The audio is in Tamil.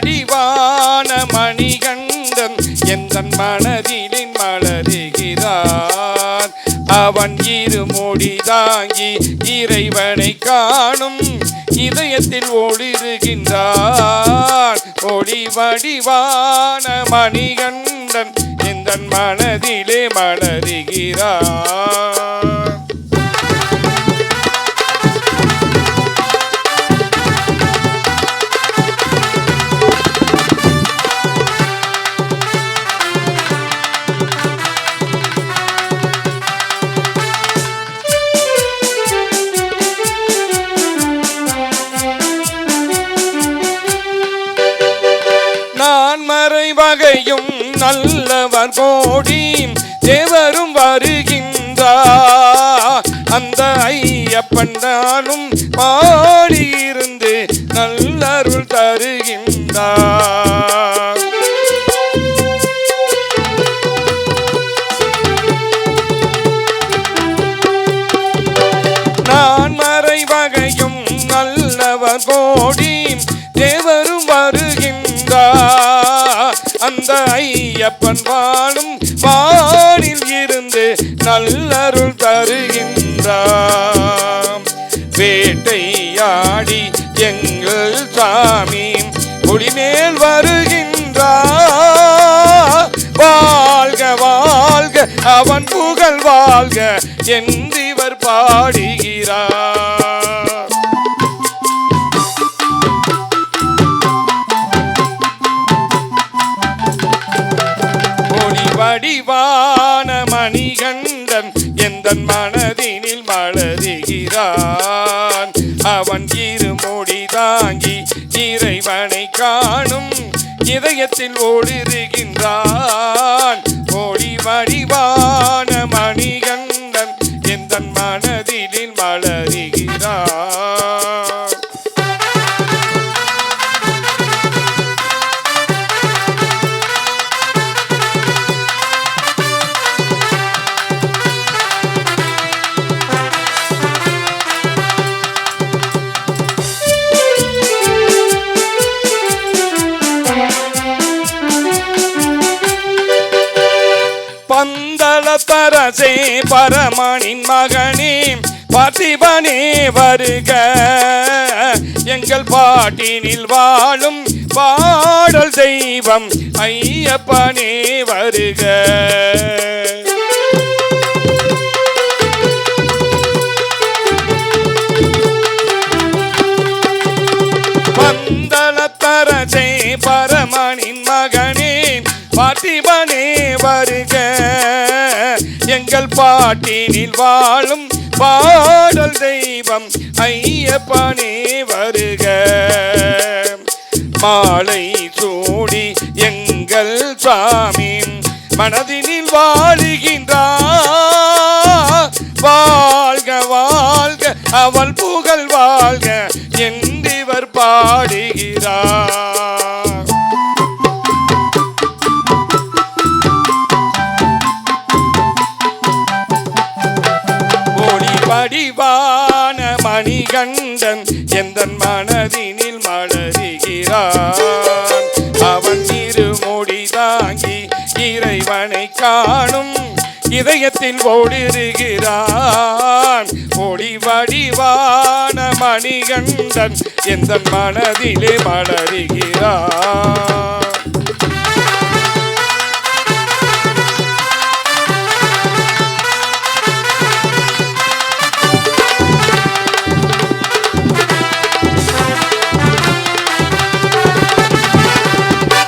வடிவான மணிகண்டன் எந்த மனதிலின் மலருகிறான் அவன் இருமொழி தாங்கி இறைவனை காணும் இதயத்தில் ஒளிருகின்றான் ஒளி வடிவான மணிகண்டன் எந்த மனதிலே மலருகிறான் மறை நல்லவர் கோடி தேவரும் வருகின்றார் அந்த ஐயப்பன் தானும் பாடியிருந்து நல்லருள் தருகின்றார் நான் மறைவகையும் நல்லவர் கோடி தேவர் ஐயப்பன் வாழும் வானில் இருந்து நல்லருள் தருகின்றாம். வேட்டையாடி எங்கள் சாமி புலிமேல் வருகின்றார் வாழ்க வாழ்க அவன் புகழ் வாழ்க என்று இவர் பாடுகிறார். வடிவான மணிகண்டன் எந்த மனதினில் மலருகிறான்? அவன் இருமுடி தாங்கி இறைவனை காணும் இதயத்தில் ஒளிருகின்றான் ஒளி வடிவான மணிகண்டன் எந்த மன பரசே தரசே பரமனின் மகனே பார்த்திபனே வருக. எங்கள் பாட்டினில் வாழும் பாடல் தெய்வம் ஐயப்பனே வருக. பந்தளத்தரசே பரமனின் மகனே பார்த்திபனே வருக. பாட்டினில் வாழும் பாடல் தெய்வம் ஐயப்பனே வருக. மாலை சூடி எங்கள் சாமி மனதினில் வாழுகின்றார் வாழ்க வாழ்க அவள் புகழ் வாழ்க என்றிவர் பாடுகிறார். வடிவான மணிகண்டன் எந்தன் மனதினில் மலருகிறான்? அவன் இருமுடி தாங்கி இறைவனை காணும் இதயத்தில் ஓடிருகிறான். ஒளி வடிவான மணிகண்டன் எந்த மனதிலே மலருகிறான்?